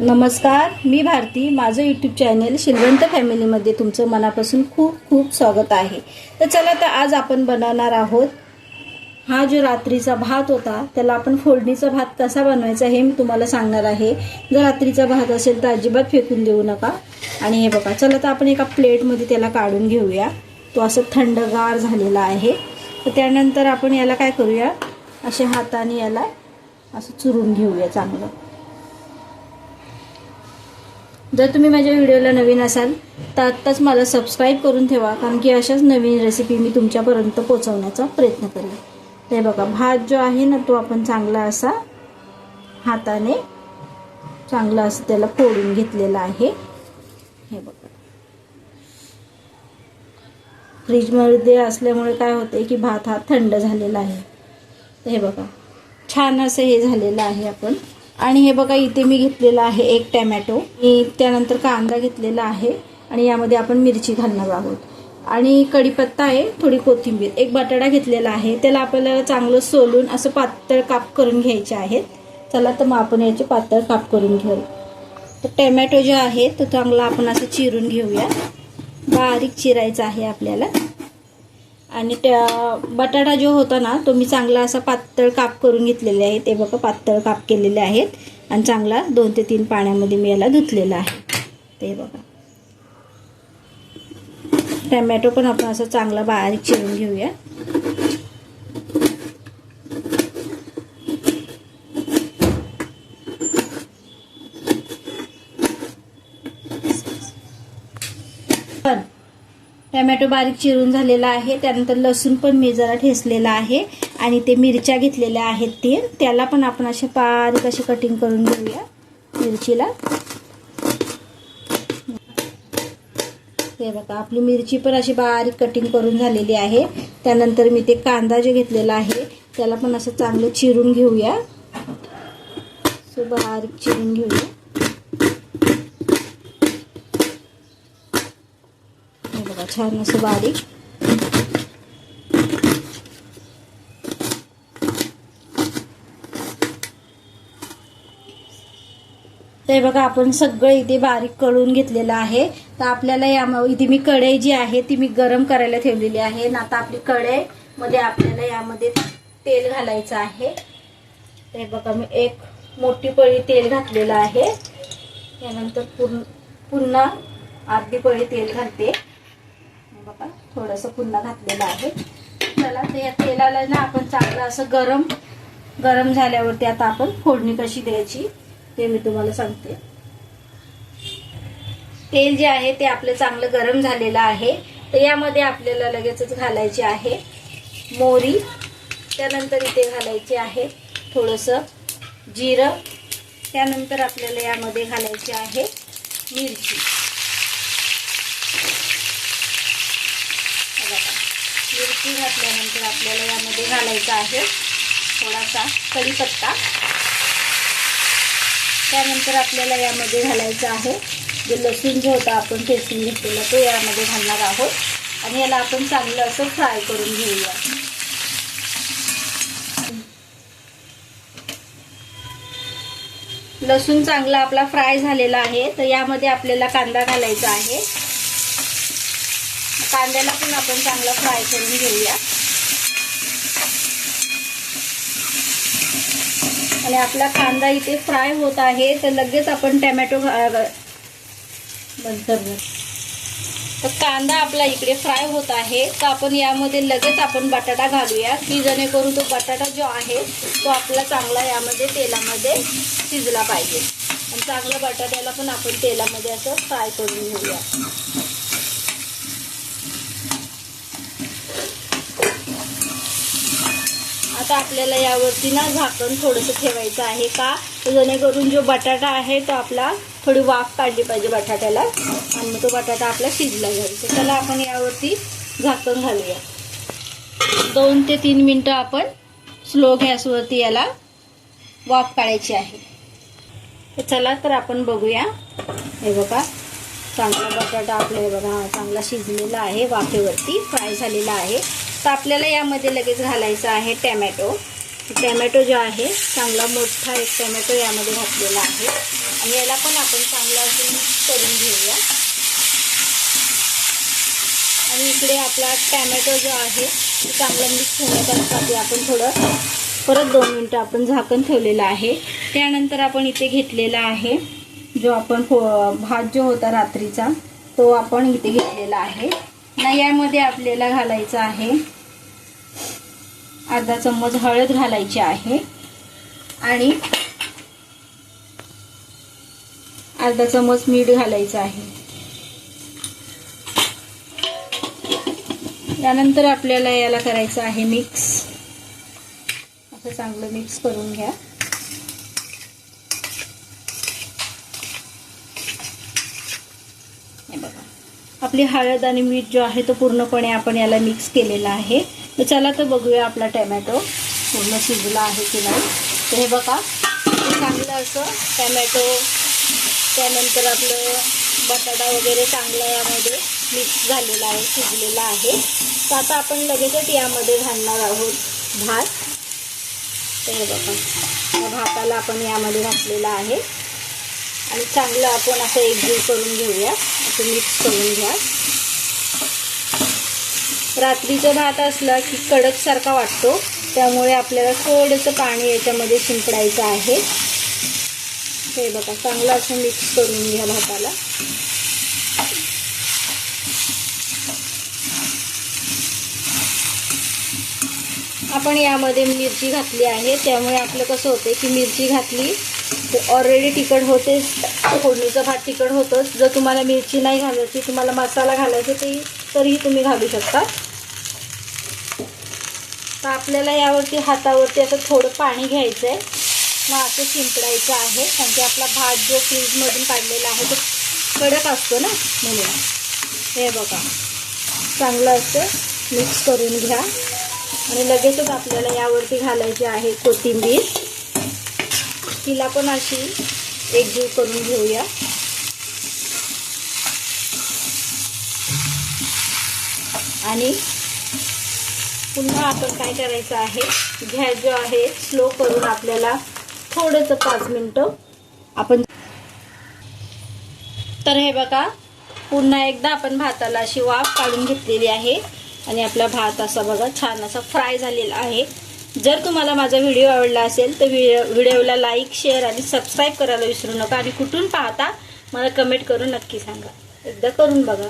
नमस्कार मी भारती. माझं YouTube channel Shilwant फॅमिलीमध्ये तुमचं मनापासून खूप खूप स्वागत आहे. तर चला तर आज आपण बनवणार आहोत. हा जो रात्रीचा भात होता त्याला आपण फोडणीचा भात कसा बनवायचा हे मी तुम्हाला सांगणार आहे. जर रात्रीचा भात असेल तर अजिबात फेकून देऊ नका. आणि हे बघा चला तर आपण एका प्लेटमध्ये त्याला काढून घेऊया. तो असं थंडगार झालेला आहे. तर त्यानंतर आपण याला काय करूया? असे हाताने याला असं चुरून घेऊया चांगलं. जर तुम्ही माझ्या व्हिडिओला नवीन असाल तर आत्ताच मला सबस्क्राईब करून ठेवा कारण की अशाच नवीन रेसिपी मी तुमच्यापर्यंत पोचवण्याचा प्रयत्न करेन. ते बघा भात जो आहे ना तो आपण चांगला असा हाताने चांगला असं त्याला फोडून घेतलेला आहे. हे बघा. फ्रीजमध्ये असल्यामुळे काय होते की भात हा थंड झालेला आहे. हे बघा छान असं हे झालेलं आहे आपण. आणि हे बघा इथे मी घेतलेला आहे एक टॅमॅटो. आणि त्यानंतर कांदा घेतलेला आहे आणि यामध्ये आपण मिरची घालणार आहोत. आणि कढीपत्ता आहे थोडी कोथिंबीर. एक बटाटा घेतलेला आहे. त्याला आपल्याला चांगलं सोलून असं पातळ काप करून घ्यायचे आहेत. चला तर मग आपण याचे पातळ काप करून घेऊ. तर टॅमॅटो जे आहे तो चांगला आपण असं चिरून घेऊया. बारीक चिरायचं आहे आपल्याला. आणि त्या बटाटा जो होता ना तो मी चांगला असा पातळ काप करून घेतलेले आहे ते बघा पातळ काप केलेले आहेत. आणि चांगला दोन ते तीन पाण्यामध्ये मी याला धुतलेला आहे. ते बघा. टॅमॅटो पण आपण असं चांगला बारीक चिरून घेऊया पण टमॅटो बारीक चिरून झालेला आहे. त्यानंतर लसूण पण मी जरा ठेसलेला आहे. आणि ते मिरच्या घेतलेल्या आहेत ते. त्याला पण आपण असे बारीक असे कटिंग करून घेऊया मिरचीला. ते बघा आपली मिरची पण अशी बारीक कटिंग करून झालेली आहे. त्यानंतर मी ते कांदा जे घेतलेला आहे त्याला पण असं चांगलं चिरून घेऊया. सो बारीक चिरून घेऊया. छान असं बारीक. ते बघा आपण सगळं इथे बारीक कळून घेतलेलं आहे. तर आपल्याला या इथे मी कढई जी आहे ती मी गरम करायला ठेवलेली आहे. ना आता आपली कढई मध्ये आपल्याला यामध्ये तेल घालायचं आहे. ते बघा मी एक मोठी पळी तेल घातलेलं आहे. त्यानंतर पूर्ण पुन्हा अर्धी पळी तेल घालते. थोडंसं पुन्हा घातलेलं आहे. चला तर या तेलाला ना आपण चांगलं असं गरम गरम झाल्यावरती आता आपण फोडणी कशी द्यायची ते मी तुम्हाला सांगते. तेल जे आहे ते आपलं चांगलं गरम झालेलं आहे. तर यामध्ये आपल्याला लगेचच घालायचे आहे मोरी त्यानंतर इथे घालायचे आहे थोडंसं जिरं. त्यानंतर आपल्याला यामध्ये घालायचे आहे मिरची. मिरची घातल्यानंतर आपल्याला यामध्ये घालायचा आहे थोडासा कढीपत्ता. त्यानंतर आपल्याला यामध्ये घालायचं आहे जे लसूण जो होता आपण ठेचून घेतलेला तो यामध्ये घालणार आहोत. आणि याला आपण चांगलं असं फ्राय करून घेऊया. लसूण चांगला आपला फ्राय झालेला आहे तर यामध्ये आपल्याला कांदा घालायचा आहे. कांद्याला पण आपण चांगला फ्राय करून घेऊया. आणि आपला कांदा इथे फ्राय होत आहे तर लगेच आपण टॅमॅटो नंतर तर कांदा आपला इकडे फ्राय होत आहे तर आपण यामध्ये लगेच आपण बटाटा घालूया. की जेणेकरून तो बटाटा जो आहे तो आपला चांगला यामध्ये तेलामध्ये शिजला पाहिजे. आणि चांगल्या बटाट्याला पण आपण तेलामध्ये असं फ्राय करून घेऊया. आता आपल्याला यावरती ना झाकण थोडंसं ठेवायचं आहे का? जेणेकरून जो बटाटा आहे तो आपला थोडी वाफ काढली पाहिजे बटाट्याला. आणि मग तो बटाटा आपला शिजला जाईल तर त्याला आपण यावरती झाकण घालूया. दोन ते तीन मिनटं आपण स्लो गॅसवरती याला वाफ काढायची आहे. तर चला तर आपण बघूया. हे बघा चांगला बटाटा आपला हे बघा चांगला शिजलेला आहे. वाफेवरती फ्राय झालेला आहे. तर आपल्याला यामध्ये लगेच घालायचं आहे टॅमॅटो. टॅमॅटो जो आहे चांगला मोठा एक टॅमॅटो यामध्ये घातलेला आहे. आणि याला पण आपण चांगला असं मिक्स करून घेऊया. आणि इकडे आपला टॅमॅटो जो आहे तो चांगला मिक्स होण्यासाठी आपण थोडं परत दोन मिनटं आपण झाकण ठेवलेलं आहे. त्यानंतर आपण इथे घेतलेला आहे जो आपण भात जो होता रात्रीचा तो आपण इथे घेतलेला आहे. ना यामध्ये आपल्याला घालायचं आहे. अर्धा चम्मच हळद घालायची आहे. आणि अर्धा चम्मच मीठ घालायचं आहे. यानंतर आपल्याला याला करायचं आहे मिक्स. असं चांगलं मिक्स करून घ्या. आपली हळद आणि मीठ जो आहे तो पूर्णपणे आपण याला मिक्स केलेला आहे. तर चला तर बघूया आपला टॅमॅटो पूर्ण शिजला आहे की नाही. तर हे बघा चांगलं असं टॅमॅटो त्यानंतर आपलं बटाटा वगैरे चांगला यामध्ये मिक्स झालेला आहे शिजलेला आहे. तर आता आपण लगेचच यामध्ये घालणार आहोत भात. तर हे बघा भाताला आपण यामध्ये घातलेला आहे. आणि चांगलं आपण असं एकजीव करून घेऊया. असं मिक्स करून घ्या. रात्रीचा भात असला की कडकसारखा वाटतो. त्यामुळे आपल्याला थोडंसं पाणी याच्यामध्ये शिंपडायचं आहे. हे बघा चांगलं असं मिक्स करून घ्या भाताला. आपण यामध्ये मिरची घातली आहे. त्यामुळे आपलं कसं होतं की मिरची घातली ऑलरेडी तिखट होतेच फोडणीचं भात तिखट होतंच जर तुम्हाला मिरची नाही घालायची तुम्हाला मसाला घालायचा ते तरीही तुम्ही घालू शकता. तर आपल्याला यावरती हातावरती असं थोडं पाणी घ्यायचं आहे मग असं शिंपडायचं आहे. कारण की आपला भात जो फ्रीजमधून काढलेला आहे तो कडक असतो ना म्हणून. हे बघा. चांगलं असं मिक्स करून घ्या. आणि लगेचच आपल्याला यावरती घालायची आहे कोथिंबीर. तिला पण अशी एकजीव करून घेऊया. आणि पुन्हा आपण काय करायचं आहे? गॅस जो आहे स्लो करून आपल्याला थोडंसं पाच मिनटं आपण तर हे बघा पुन्हा एकदा आपण भाताला अशी वाफ काढून घेतलेली आहे. आणि आपला भात असा बघा छान असा फ्राय झालेला आहे. जर तुम्हाला माझा व्हिडिओ आवडला असेल तर व्हिडिओ व्हिडिओला लाईक शेअर आणि सबस्क्राईब करायला विसरू नका. आणि कुठून पाहता मला कमेंट करून नक्की सांगा. एकदा करून बघा.